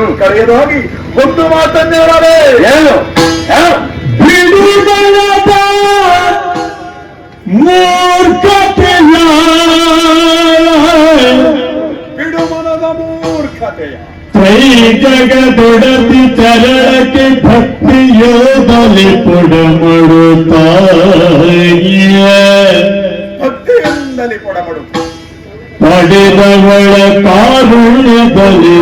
ಹ್ಮ್. ಕಡೆಯದಾಗಿ ಒಂದು ಮಾತನ್ನೇ ಹೇಳಲೇ ಏನು ಏನು? ಬಿಡುಗಲದ ಮೂರ್ಖತೆಯ ಬಿಡು ಮನದ ಮೂರ್ಖತೆಯ ತ್ರೈ ಜಗದೊಡತಿ ಚರಣಕ್ಕೆ ಭಕ್ತಿಯೋದಲಿ ಪುಡಮಡು ತಾಯಿಯ ಭಕ್ತಿಯಿಂದಲೇ ಕೊಡಮಡು ಪಡೆದವಳ ಕಾರುಣ್ಯದಲ್ಲಿ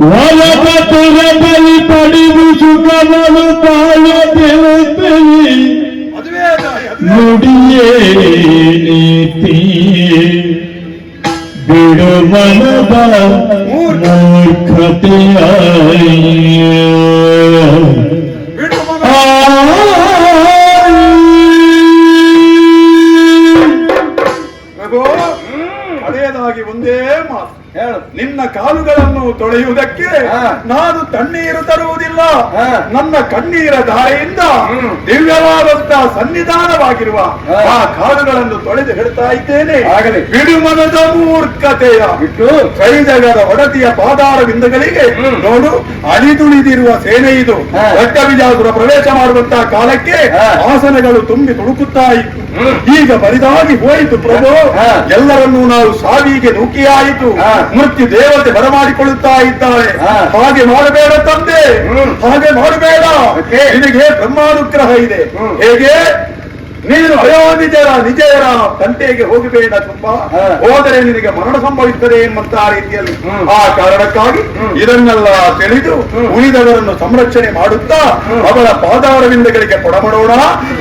ಹೊಲದ ತುರದಲ್ಲಿ ಪಡೆದು ಸುಖಗಳು ದಾರಿ ಅದುವೇ ನುಡಿಯೇ ನೀತಿ. ಬಿಡು ಮನದ ಮೂರ್ಖತೆಯ ಕಡೆಯದಾಗಿ ಒಂದೇ ಮಾತು. ಹೇಳು ನಿನ್ನ ಕಾಲುಗಳನ್ನು ತೊಳೆಯುವುದಕ್ಕೆ. ನಾನು ತಣ್ಣೀರು ತರುವುದಿಲ್ಲ. ನನ್ನ ಕಣ್ಣೀರ ದಾರಿಯಿಂದ. ದಿವ್ಯವಾದಂತಹ ಸನ್ನಿಧಾನವಾಗಿರುವ ಆ ಕಾಲುಗಳನ್ನು ತೊಳೆದು ಹೇಳ್ತಾ ಇದ್ದೇನೆ ಆಗಲಿ. ಬಿಡುಮನದ ಮೂರ್ಖತೆಯ ಬಿಟ್ಟು ಕೈಜಗದ ಒಡತಿಯ ಪಾದಾರ ಬಿಂದಗಳಿಗೆ ನೋಡು ಅಳಿದುಳಿದಿರುವ ಸೇನೆ ಇದು. ರಕ್ತಬಿಜಾಸುರ ಪ್ರವೇಶ ಮಾಡುವಂತಹ ಕಾಲಕ್ಕೆ. ಆಸನಗಳು ತುಂಬಿ ತುಳುಕುತ್ತಾ ಇತ್ತು. ಈಗ ಬರಿದಾಗಿ ಹೋಯಿತು ಪ್ರಭು. ಎಲ್ಲರನ್ನೂ ನಾವು ಸಾವಿಗೆ ನೂಕಿಯಾಯಿತು. ಮೃತ್ಯು ದೇವತೆ ಬರಮಾಡಿಕೊಳ್ಳುತ್ತಾ ಇದ್ದಾಳೆ. ಹಾಗೆ ಮಾಡಬೇಡ ತಂದೆ. ಹಾಗೆ ಮಾಡಬೇಡ? ನಿನಗೆ ಬ್ರಹ್ಮಾನುಗ್ರಹ ಇದೆ. ಹೇಗೆ ನೀನು ಅಯೋ ನಿಜರ ತಂಟೆಗೆ ಹೋಗಬೇಡ ತುಂಬಾ. ಹೋದರೆ ನಿನಗೆ ಮರಣ ಸಂಭವಿಸುತ್ತದೆ ಎಂಬಂತ ರೀತಿಯಲ್ಲಿ. ಆ ಕಾರಣಕ್ಕಾಗಿ. ಇದನ್ನೆಲ್ಲ ತಿಳಿದು. ಉಳಿದವರನ್ನು ಸಂರಕ್ಷಣೆ ಮಾಡುತ್ತಾ. ಅವರ ಪಾದಾರವಿಂದಗಳಿಗೆ ಪಡಮಡೋಣ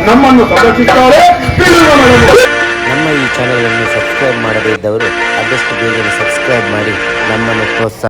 ನಮ್ಮನ್ನು ಸಂರಕ್ಷಿಸುತ್ತಾರೆ ನಮ್ಮ ಈ ಚಾನೆಲ್ ಅನ್ನು ಸಬ್ಸ್ಕ್ರೈಬ್ ಮಾಡದೇ ಇದ್ದವರು ಆದಷ್ಟು ಬೇಗನೆ ಸಬ್ಸ್ಕ್ರೈಬ್ ಮಾಡಿ ನಮ್ಮನ್ನು ಪ್ರೋತ್ಸಾಹ